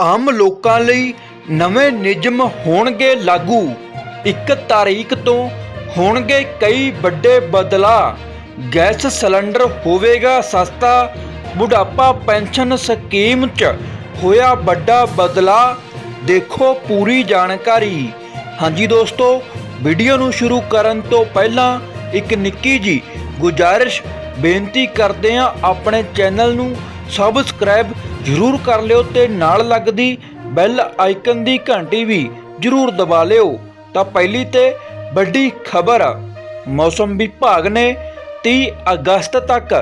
ਆਮ ਲੋਕਾਂ ਲਈ ਨਵੇਂ ਨਿਯਮ ਹੋਣਗੇ ਲਾਗੂ। ਇੱਕ ਤਾਰੀਖ ਤੋਂ ਹੋਣਗੇ ਕਈ ਵੱਡੇ ਬਦਲਾਅ। ਗੈਸ ਸਿਲੰਡਰ ਹੋਵੇਗਾ ਸਸਤਾ। ਬੁਢਾਪਾ ਪੈਨਸ਼ਨ ਸਕੀਮ 'ਚ ਹੋਇਆ ਵੱਡਾ ਬਦਲਾਅ। ਦੇਖੋ ਪੂਰੀ ਜਾਣਕਾਰੀ। ਹਾਂਜੀ ਦੋਸਤੋ, ਵੀਡੀਓ ਨੂੰ ਸ਼ੁਰੂ ਕਰਨ ਤੋਂ ਪਹਿਲਾਂ ਇੱਕ ਨਿੱਕੀ ਜੀ ਗੁਜ਼ਾਰਿਸ਼ ਬੇਨਤੀ ਕਰਦੇ ਹਾਂ ਆਪਣੇ ਚੈਨਲ ਨੂੰ ਸਬਸਕ੍ਰਾਈਬ ਜ਼ਰੂਰ ਕਰ ਲਿਓ ਤੇ ਨਾਲ ਲੱਗਦੀ ਬੈਲ ਆਈਕਨ ਦੀ ਘੰਟੀ ਵੀ ਜ਼ਰੂਰ ਦਬਾ ਲਿਓ। ਤਾਂ ਪਹਿਲੀ ਤੇ ਵੱਡੀ ਖਬਰ, ਮੌਸਮ ਵਿਭਾਗ ਨੇ 30 ਅਗਸਤ ਤੱਕ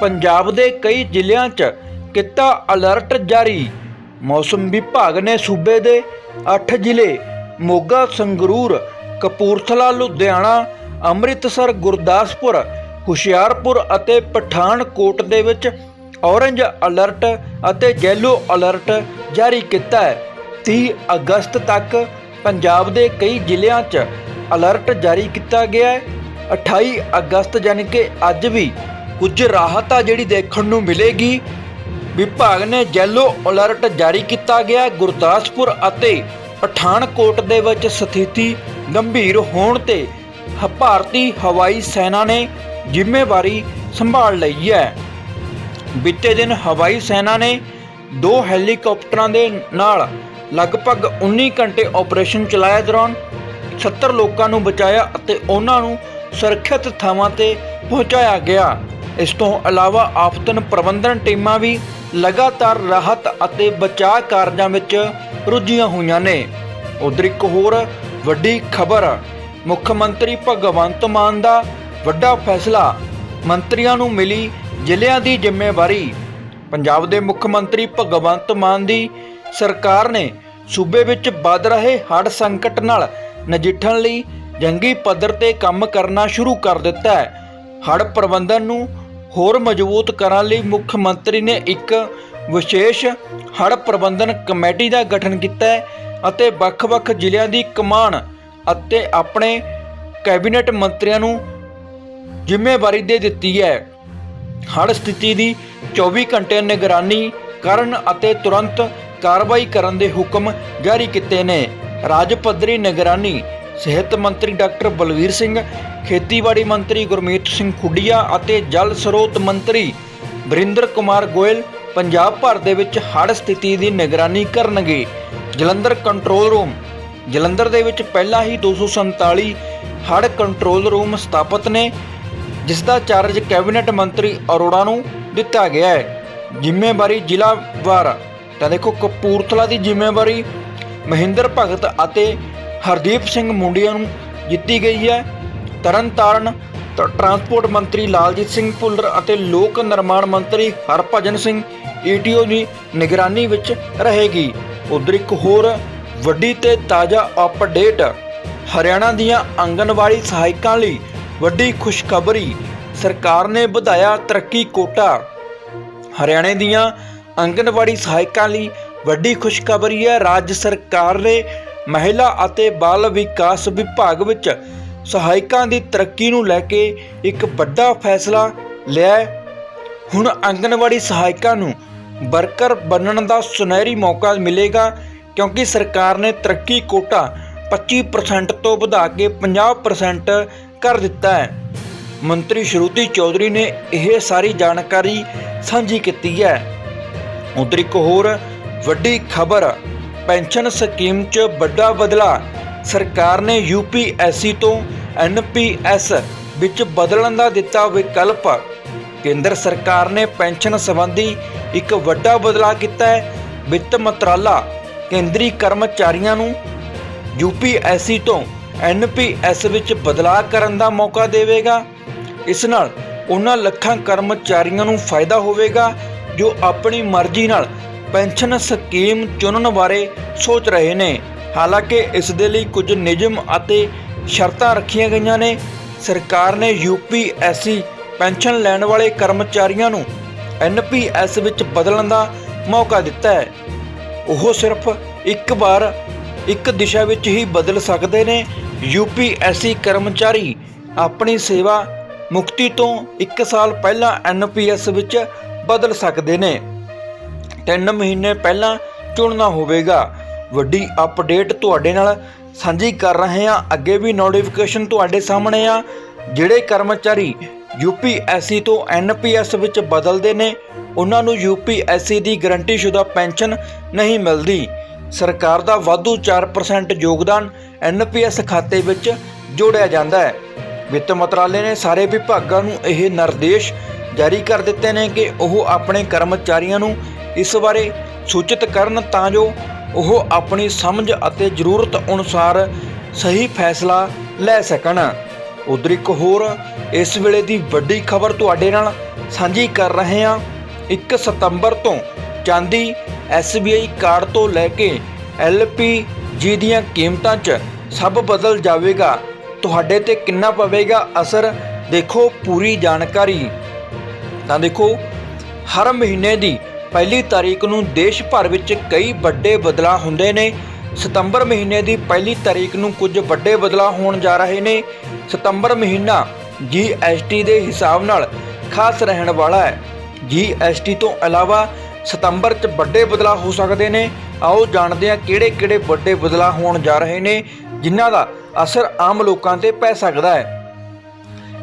ਪੰਜਾਬ ਦੇ ਕਈ ਜ਼ਿਲ੍ਹਿਆਂ 'ਚ ਕੀਤਾ ਅਲਰਟ ਜਾਰੀ। ਮੌਸਮ ਵਿਭਾਗ ਨੇ ਸੂਬੇ ਦੇ 8 ਜ਼ਿਲ੍ਹੇ, ਮੋਗਾ, ਸੰਗਰੂਰ, ਕਪੂਰਥਲਾ, ਲੁਧਿਆਣਾ, ਅੰਮ੍ਰਿਤਸਰ, ਗੁਰਦਾਸਪੁਰ, ਹੁਸ਼ਿਆਰਪੁਰ ਅਤੇ ਪਠਾਨਕੋਟ ਦੇ ਵਿੱਚ ਔਰੰਜ ਅਲਰਟ ਅਤੇ ਯੈਲੋ ਅਲਰਟ ਜਾਰੀ ਕੀਤਾ ਹੈ। 30 ਅਗਸਤ ਤੱਕ ਪੰਜਾਬ ਦੇ ਕਈ ਜ਼ਿਲ੍ਹਿਆਂ 'ਚ ਅਲਰਟ ਜਾਰੀ ਕੀਤਾ ਗਿਆ ਹੈ। 28 ਅਗਸਤ ਯਾਨੀ ਕਿ ਅੱਜ ਵੀ ਕੁਝ ਰਾਹਤ ਆ ਜਿਹੜੀ ਦੇਖਣ ਨੂੰ ਮਿਲੇਗੀ। ਵਿਭਾਗ ਨੇ ਯੈਲੋ ਅਲਰਟ ਜਾਰੀ ਕੀਤਾ ਗਿਆ ਗੁਰਦਾਸਪੁਰ ਅਤੇ ਪਠਾਨਕੋਟ ਦੇ ਵਿੱਚ ਸਥਿਤੀ ਗੰਭੀਰ ਹੋਣ ਤੇ ਹ- ਭਾਰਤੀ ਹਵਾਈ ਸੈਨਾ ਨੇ ਜ਼ਿੰਮੇਵਾਰੀ ਸੰਭਾਲ ਲਈ ਹੈ। ਬੀਤੇ ਦਿਨ ਹਵਾਈ ਸੈਨਾ ਨੇ ਦੋ ਹੈਲੀਕਾਪਟਰਾਂ ਦੇ ਨਾਲ ਲਗਭਗ 19 ਘੰਟੇ ਆਪਰੇਸ਼ਨ ਚਲਾਇਆ ਦੌਰਾਨ 70 ਲੋਕਾਂ ਨੂੰ ਬਚਾਇਆ ਅਤੇ ਉਹਨਾਂ ਨੂੰ ਸੁਰੱਖਿਅਤ ਥਾਵਾਂ ਤੇ ਪਹੁੰਚਾਇਆ ਗਿਆ। ਇਸ ਤੋਂ ਇਲਾਵਾ ਆਫਤਨ ਪ੍ਰਬੰਧਨ ਟੀਮਾਂ ਵੀ ਲਗਾਤਾਰ ਰਾਹਤ ਅਤੇ ਬਚਾਅ ਕਾਰਜਾਂ ਵਿੱਚ ਰੁੱਝੀਆਂ ਹੋਈਆਂ ਨੇ। ਉਧਰ ਇੱਕ ਹੋਰ ਵੱਡੀ ਖਬਰ, ਮੁੱਖ ਮੰਤਰੀ ਭਗਵੰਤ ਮਾਨ ਦਾ ਵੱਡਾ ਫੈਸਲਾ। ਮੰਤਰੀਆਂ ਨੂੰ ਮਿਲੀ ਜ਼ਿਲ੍ਹਿਆਂ ਦੀ ਜ਼ਿੰਮੇਵਾਰੀ ਪੰਜਾਬ ਦੇ ਮੁੱਖ ਮੰਤਰੀ ਭਗਵੰਤ ਮਾਨ ਦੀ ਸਰਕਾਰ ਨੇ ਸੂਬੇ ਵਿੱਚ ਵੱਧ ਰਹੇ ਹੜ੍ਹ ਸੰਕਟ ਨਾਲ ਨਜਿੱਠਣ ਲਈ ਜੰਗੀ ਪੱਧਰ ਤੇ ਕੰਮ ਕਰਨਾ ਸ਼ੁਰੂ ਕਰ ਦਿੱਤਾ ਹੈ। ਹੜ੍ਹ ਪ੍ਰਬੰਧਨ ਨੂੰ ਹੋਰ ਮਜ਼ਬੂਤ ਕਰਨ ਲਈ ਮੁੱਖ ਮੰਤਰੀ ਨੇ ਇੱਕ ਵਿਸ਼ੇਸ਼ ਹੜ੍ਹ ਪ੍ਰਬੰਧਨ ਕਮੇਟੀ ਦਾ ਗਠਨ ਕੀਤਾ ਹੈ ਅਤੇ ਵੱਖ-ਵੱਖ ਜ਼ਿਲ੍ਹਿਆਂ ਦੀ ਕਮਾਨ ਅਤੇ ਆਪਣੇ ਕੈਬਨਿਟ ਮੰਤਰੀਆਂ ਨੂੰ ਜ਼ਿੰਮੇਵਾਰੀ ਦੇ ਦਿੱਤੀ ਹੈ। ਹੜ੍ਹ ਸਥਿਤੀ ਦੀ 24 ਘੰਟੇ ਨਿਗਰਾਨੀ ਕਰਨ ਅਤੇ ਤੁਰੰਤ ਕਾਰਵਾਈ ਕਰਨ ਦੇ ਹੁਕਮ ਜਾਰੀ ਕੀਤੇ ਨੇ। ਰਾਜ ਪੱਧਰੀ ਨਿਗਰਾਨੀ, ਸਿਹਤ ਮੰਤਰੀ ਡਾਕਟਰ ਬਲਵੀਰ ਸਿੰਘ, ਖੇਤੀਬਾੜੀ ਮੰਤਰੀ ਗੁਰਮੀਤ ਸਿੰਘ ਖੁੱਡੀਆ ਅਤੇ ਜਲ ਸਰੋਤ ਮੰਤਰੀ ਵਰਿੰਦਰ ਕੁਮਾਰ ਗੋਇਲ ਪੰਜਾਬ ਭਰ ਦੇ ਵਿੱਚ ਹੜ੍ਹ ਸਥਿਤੀ ਦੀ ਨਿਗਰਾਨੀ ਕਰਨਗੇ। ਜਲੰਧਰ ਕੰਟਰੋਲ ਰੂਮ, ਜਲੰਧਰ ਦੇ ਵਿੱਚ ਪਹਿਲਾਂ ਹੀ 247 ਹੜ੍ਹ ਕੰਟਰੋਲ ਰੂਮ ਸਥਾਪਿਤ ਨੇ। ਜਿਸ ਦਾ ਚਾਰਜ ਕੈਬਨਿਟ ਮੰਤਰੀ ਅਰੋੜਾ ਨੂੰ ਦਿੱਤਾ ਗਿਆ ਹੈ। ਜ਼ਿੰਮੇਵਾਰੀ ਜ਼ਿਲ੍ਹਾ ਵਾਰ। ਤਾਂ ਦੇਖੋ, ਕਪੂਰਥਲਾ ਦੀ ਜ਼ਿੰਮੇਵਾਰੀ ਮਹਿੰਦਰ ਭਗਤ ਅਤੇ ਹਰਦੀਪ ਸਿੰਘ ਮੁੰਡਿਆਂ ਨੂੰ ਦਿੱਤੀ ਗਈ ਹੈ। ਤਰਨਤਾਰਨ ਟਰਾਂਸਪੋਰਟ ਮੰਤਰੀ ਲਾਲਜੀਤ ਸਿੰਘ ਭੁੱਲਰ ਅਤੇ ਲੋਕ ਨਿਰਮਾਣ ਮੰਤਰੀ ਹਰਭਜਨ ਸਿੰਘ ਈਟੀਓ ਦੀ ਨਿਗਰਾਨੀ ਵਿੱਚ ਰਹੇਗੀ। ਉਧਰ ਇੱਕ ਹੋਰ ਵੱਡੀ ਤੇ ਤਾਜ਼ਾ ਅਪਡੇਟ ਹਰਿਆਣਾ ਦੀਆਂ ਆਂਗਨਵਾੜੀ ਸਹਾਇਕਾਂ ਲਈ ਵੱਡੀ ਖੁਸ਼ਖਬਰੀ। ਸਰਕਾਰ ਨੇ ਵਧਾਇਆ ਤਰੱਕੀ ਕੋਟਾ। ਹਰਿਆਣੇ ਦੀਆਂ ਆਂਗਨਵਾੜੀ ਸਹਾਇਕਾਂ ਲਈ ਵੱਡੀ ਖੁਸ਼ਖਬਰੀ ਹੈ। ਰਾਜ ਸਰਕਾਰ ਨੇ ਮਹਿਲਾ ਅਤੇ ਬਾਲ ਵਿਕਾਸ ਵਿਭਾਗ ਵਿੱਚ ਸਹਾਇਕਾਂ ਦੀ ਤਰੱਕੀ ਨੂੰ ਲੈ ਕੇ ਇੱਕ ਵੱਡਾ ਫੈਸਲਾ ਲਿਆ ਹੁਣ ਆਂਗਨਵਾੜੀ ਸਹਾਇਕਾਂ ਨੂੰ ਵਰਕਰ ਬਣਨ ਦਾ ਸੁਨਹਿਰੀ ਮੌਕਾ ਮਿਲੇਗਾ ਕਿਉਂਕਿ ਸਰਕਾਰ ਨੇ ਤਰੱਕੀ ਕੋਟਾ 25% ਤੋਂ ਵਧਾ ਕੇ 50% ਕਰ ਦਿੱਤਾ ਹੈ। ਮੰਤਰੀ ਸ਼ਰੂਤੀ ਚੌਧਰੀ ਨੇ ਇਹ ਸਾਰੀ ਜਾਣਕਾਰੀ ਸਾਂਝੀ ਕੀਤੀ ਹੈ। ਉਧਰ ਇੱਕ ਹੋਰ ਵੱਡੀ ਖਬਰ, ਪੈਨਸ਼ਨ ਸਕੀਮ 'ਚ ਵੱਡਾ ਬਦਲਾਅ ਸਰਕਾਰ ਨੇ ਯੂਪੀਐਸਸੀ ਤੋਂ ਐਨਪੀਐਸ ਵਿੱਚ ਬਦਲਣ ਦਾ ਦਿੱਤਾ ਵਿਕਲਪ। ਕੇਂਦਰ ਸਰਕਾਰ ਨੇ ਪੈਨਸ਼ਨ ਸੰਬੰਧੀ ਇੱਕ ਵੱਡਾ ਬਦਲਾਅ ਕੀਤਾ ਹੈ। ਵਿੱਤ ਮੰਤਰਾਲਾ ਕੇਂਦਰੀ ਕਰਮਚਾਰੀਆਂ ਨੂੰ ਯੂਪੀਐਸਸੀ ਤੋਂ ਐਨਪੀਐਸ ਵਿੱਚ ਬਦਲਾਅ ਕਰਨ ਦਾ ਮੌਕਾ ਦੇਵੇਗਾ। ਇਸ ਨਾਲ ਉਹਨਾਂ ਲੱਖਾਂ ਕਰਮਚਾਰੀਆਂ ਨੂੰ ਫਾਇਦਾ ਹੋਵੇਗਾ, ਜੋ ਆਪਣੀ ਮਰਜ਼ੀ ਨਾਲ ਪੈਨਸ਼ਨ ਸਕੀਮ ਚੁਣਨ ਬਾਰੇ ਸੋਚ ਰਹੇ ਨੇ। ਹਾਲਾਂਕਿ ਇਸ ਦੇ ਲਈ ਕੁਝ ਨਿਯਮ ਅਤੇ ਸ਼ਰਤਾਂ ਰੱਖੀਆਂ ਗਈਆਂ ਨੇ। ਸਰਕਾਰ ਨੇ ਯੂਪੀਐਸਸੀ ਪੈਨਸ਼ਨ ਲੈਣ ਵਾਲੇ ਕਰਮਚਾਰੀਆਂ ਨੂੰ ਐਨਪੀਐਸ ਵਿੱਚ ਬਦਲਣ ਦਾ ਮੌਕਾ ਦਿੱਤਾ ਹੈ। ਉਹ ਸਿਰਫ ਇੱਕ ਵਾਰ, ਇੱਕ ਦਿਸ਼ਾ ਵਿੱਚ ਹੀ ਬਦਲ ਸਕਦੇ ਨੇ। ਯੂਪੀਐਸਸੀ ਕਰਮਚਾਰੀ ਆਪਣੀ ਸੇਵਾ ਮੁਕਤੀ ਤੋਂ 1 ਸਾਲ ਪਹਿਲਾਂ ਐਨਪੀਐਸ ਵਿੱਚ ਬਦਲ ਸਕਦੇ ਨੇ। 3 ਮਹੀਨੇ ਪਹਿਲਾਂ ਚੁਣਨਾ ਹੋਵੇਗਾ। ਵੱਡੀ ਅਪਡੇਟ ਤੁਹਾਡੇ ਨਾਲ ਸਾਂਝੀ ਕਰ ਰਹੇ ਹਾਂ। ਅੱਗੇ ਵੀ ਨੋਟੀਫਿਕੇਸ਼ਨ ਤੁਹਾਡੇ ਸਾਹਮਣੇ ਆ। ਜਿਹੜੇ ਕਰਮਚਾਰੀ ਯੂਪੀਐਸਸੀ ਤੋਂ ਐਨਪੀਐਸ ਵਿੱਚ ਬਦਲਦੇ ਨੇ, ਉਹਨਾਂ ਨੂੰ ਯੂਪੀਐਸਸੀ ਦੀ ਗਰੰਟੀਸ਼ੁਦਾ ਪੈਨਸ਼ਨ ਨਹੀਂ ਮਿਲਦੀ। ਸਰਕਾਰ ਦਾ ਵਾਧੂ 4% ਯੋਗਦਾਨ ਐਨਪੀਐਸ ਖਾਤੇ ਵਿੱਚ ਜੋੜਿਆ ਜਾਂਦਾ ਹੈ। ਵਿੱਤ ਮੰਤਰਾਲੇ ਨੇ ਸਾਰੇ ਵਿਭਾਗਾਂ ਨੂੰ ਇਹ ਨਿਰਦੇਸ਼ ਜਾਰੀ ਕਰ ਦਿੱਤੇ ਨੇ ਕਿ ਉਹ ਆਪਣੇ ਕਰਮਚਾਰੀਆਂ ਨੂੰ ਇਸ ਬਾਰੇ ਸੂਚਿਤ ਕਰਨ ਤਾਂ ਜੋ ਉਹ ਆਪਣੀ ਸਮਝ ਅਤੇ ਜ਼ਰੂਰਤ ਅਨੁਸਾਰ ਸਹੀ ਫੈਸਲਾ ਲੈ ਸਕਣ। ਉਧਰ ਇੱਕ ਹੋਰ, ਇਸ ਵੇਲੇ ਦੀ ਵੱਡੀ ਖਬਰ ਤੁਹਾਡੇ ਨਾਲ ਸਾਂਝੀ ਕਰ ਰਹੇ ਹਾਂ। 1 ਸਤੰਬਰ ਤੋਂ ਚਾਂਦੀ SBI ਕਾਰਡ ਤੋਂ ਲੈ ਕੇ LPG ਦੀਆਂ ਕੀਮਤਾਂ 'ਚ ਸਭ ਬਦਲ ਜਾਵੇਗਾ। ਤੁਹਾਡੇ ਤੇ ਕਿੰਨਾ ਪਵੇਗਾ ਅਸਰ, ਦੇਖੋ ਪੂਰੀ ਜਾਣਕਾਰੀ। ਤਾਂ ਦੇਖੋ, ਹਰ ਮਹੀਨੇ ਦੀ ਪਹਿਲੀ ਤਾਰੀਖ ਨੂੰ ਦੇਸ਼ ਭਰ ਵਿੱਚ ਕਈ ਵੱਡੇ ਬਦਲਾਅ ਹੁੰਦੇ ਨੇ। ਸਤੰਬਰ ਮਹੀਨੇ ਦੀ ਪਹਿਲੀ ਤਾਰੀਖ ਨੂੰ ਕੁਝ ਵੱਡੇ ਬਦਲਾਅ ਹੋਣ ਜਾ ਰਹੇ ਨੇ। ਸਤੰਬਰ ਮਹੀਨਾ GST ਦੇ ਹਿਸਾਬ ਨਾਲ ਖਾਸ ਰਹਿਣ ਵਾਲਾ ਹੈ। GST ਤੋਂ ਇਲਾਵਾ ਸਤੰਬਰ 'ਚ ਵੱਡੇ ਬਦਲਾਅ ਹੋ ਸਕਦੇ ਨੇ। ਆਓ ਜਾਣਦੇ ਹਾਂ ਕਿਹੜੇ-ਕਿਹੜੇ ਵੱਡੇ ਬਦਲਾਅ ਹੋਣ ਜਾ ਰਹੇ ਨੇ, ਜਿਨ੍ਹਾਂ ਦਾ ਅਸਰ ਆਮ ਲੋਕਾਂ ਤੇ ਪੈ ਸਕਦਾ ਹੈ।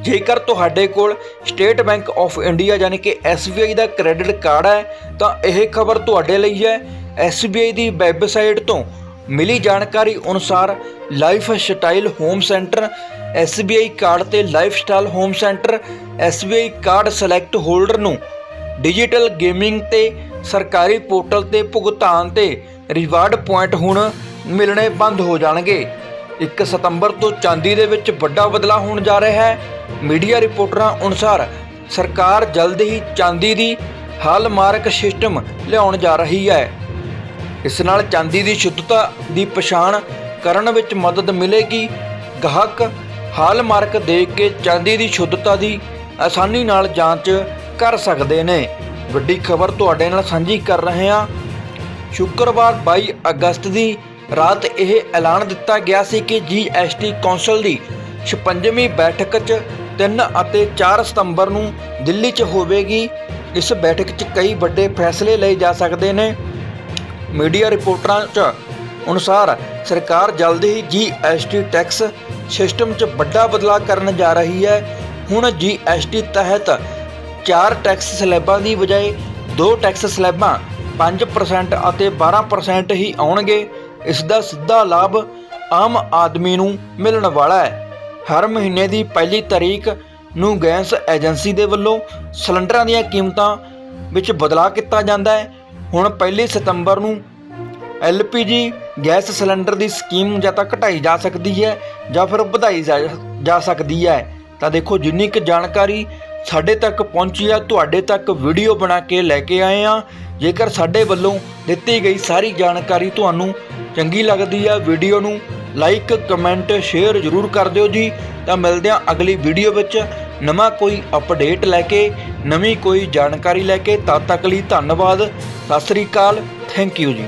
ਜੇਕਰ ਤੁਹਾਡੇ ਕੋਲ ਸਟੇਟ ਬੈਂਕ ਆਫ ਇੰਡੀਆ ਯਾਨੀ ਕਿ SBI ਦਾ ਕ੍ਰੈਡਿਟ ਕਾਰਡ ਹੈ, ਤਾਂ ਇਹ ਖਬਰ ਤੁਹਾਡੇ ਲਈ ਹੈ। SBI ਦੀ ਵੈਬਸਾਈਟ ਤੋਂ ਮਿਲੀ ਜਾਣਕਾਰੀ ਅਨੁਸਾਰ life style home centre SBI card ਤੇ life style home centre SBI card select holder ਨੂੰ ਡਿਜੀਟਲ ਗੇਮਿੰਗ ਤੇ ਸਰਕਾਰੀ ਪੋਰਟਲ ਤੇ ਭੁਗਤਾਨ ਤੇ ਰਿਵਾਰਡ ਪੁਆਇੰਟ ਹੁਣ ਮਿਲਣੇ ਬੰਦ ਹੋ ਜਾਣਗੇ। 1 ਸਤੰਬਰ ਤੋਂ ਚਾਂਦੀ ਦੇ ਵਿੱਚ ਵੱਡਾ ਬਦਲਾਅ ਹੋਣ ਜਾ ਰਿਹਾ ਹੈ। ਮੀਡੀਆ ਰਿਪੋਰਟਰਾਂ ਅਨੁਸਾਰ ਸਰਕਾਰ ਜਲਦ ਹੀ ਚਾਂਦੀ ਦੀ ਹਾਲਮਾਰਕ ਸਿਸਟਮ ਲਿਆਉਣ ਜਾ ਰਹੀ ਹੈ। ਇਸ ਨਾਲ ਚਾਂਦੀ ਦੀ ਸ਼ੁੱਧਤਾ ਦੀ ਪਛਾਣ ਕਰਨ ਵਿੱਚ ਮਦਦ ਮਿਲੇਗੀ। ਗਾਹਕ ਹਾਲਮਾਰਕ ਦੇਖ ਕੇ ਚਾਂਦੀ ਦੀ ਸ਼ੁੱਧਤਾ ਦੀ ਆਸਾਨੀ ਨਾਲ ਜਾਂਚ ਕਰ ਸਕਦੇ ਨੇ। ਵੱਡੀ ਖਬਰ ਤੁਹਾਡੇ ਨਾਲ ਸਾਂਝੀ ਕਰ ਰਹੇ ਹਾਂ। ਸ਼ੁੱਕਰਵਾਰ 22 ਅਗਸਤ ਦੀ ਰਾਤ ਇਹ ਐਲਾਨ ਦਿੱਤਾ ਗਿਆ ਸੀ ਕਿ ਜੀਐਸਟੀ ਕੌਂਸਲ ਦੀ 56ਵੀਂ ਬੈਠਕ 'ਚ 3 ਅਤੇ 4 ਸਤੰਬਰ ਨੂੰ ਦਿੱਲੀ 'ਚ ਹੋਵੇਗੀ। ਇਸ ਬੈਠਕ 'ਚ ਕਈ ਵੱਡੇ ਫੈਸਲੇ ਲਏ ਜਾ ਸਕਦੇ ਨੇ। ਮੀਡੀਆ ਰਿਪੋਰਟਰਾਂ 'ਚ ਅਨੁਸਾਰ ਸਰਕਾਰ ਜਲਦ ਹੀ ਜੀਐਸਟੀ ਟੈਕਸ ਸਿਸਟਮ 'ਚ ਵੱਡਾ ਬਦਲਾਅ ਕਰਨ ਜਾ ਰਹੀ ਹੈ। ਹੁਣ ਜੀਐਸਟੀ ਤਹਿਤ ਚਾਰ ਟੈਕਸ ਸਲੈਬਾਂ ਦੀ ਬਜਾਏ ਦੋ ਟੈਕਸ ਸਲੈਬਾਂ 5% ਅਤੇ 12% ਹੀ ਆਉਣਗੇ। ਇਸ ਦਾ ਸਿੱਧਾ ਲਾਭ ਆਮ ਆਦਮੀ ਨੂੰ ਮਿਲਣ ਵਾਲਾ ਹੈ। ਹਰ ਮਹੀਨੇ ਦੀ ਪਹਿਲੀ ਤਾਰੀਖ ਨੂੰ ਗੈਸ ਏਜੰਸੀ ਦੇ ਵੱਲੋਂ ਸਿਲੰਡਰਾਂ ਦੀਆਂ ਕੀਮਤਾਂ ਵਿੱਚ ਬਦਲਾਅ ਕੀਤਾ ਜਾਂਦਾ ਹੈ। ਹੁਣ ਪਹਿਲੀ ਸਤੰਬਰ ਨੂੰ LPG ਗੈਸ ਸਿਲੰਡਰ ਦੀ ਸਕੀਮ ਜਾਂ ਤਾਂ ਘਟਾਈ ਜਾ ਸਕਦੀ ਹੈ ਜਾਂ ਫਿਰ ਵਧਾਈ ਜਾ ਸਕਦੀ ਹੈ। ਤਾਂ ਦੇਖੋ ਜਿੰਨੀ ਕੁ ਜਾਣਕਾਰੀ ਸਾਡੇ ਤੱਕ ਪਹੁੰਚੀ ਆ, ਤੁਹਾਡੇ ਤੱਕ ਵੀਡੀਓ ਬਣਾ ਕੇ ਲੈ ਕੇ ਆਏ ਆ। ਜੇਕਰ ਸਾਡੇ ਵੱਲੋਂ ਦਿੱਤੀ ਗਈ ਸਾਰੀ ਜਾਣਕਾਰੀ ਤੁਹਾਨੂੰ ਚੰਗੀ ਲੱਗਦੀ ਆ ਵੀਡੀਓ ਨੂੰ ਲਾਈਕ ਕਮੈਂਟ ਸ਼ੇਅਰ ਜ਼ਰੂਰ ਕਰ ਦਿਓ ਜੀ। ਤਾਂ ਮਿਲਦੇ ਆ ਅਗਲੀ ਵੀਡੀਓ ਵਿੱਚ। ਨਵਾਂ ਕੋਈ ਅਪਡੇਟ ਲੈ ਕੇ, ਨਵੀਂ ਕੋਈ ਜਾਣਕਾਰੀ ਲੈ ਕੇ, ਤਦ ਤੱਕ ਲਈ ਧੰਨਵਾਦ। ਸਤਿ ਸ੍ਰੀ ਅਕਾਲ ਥੈਂਕ ਯੂ ਜੀ।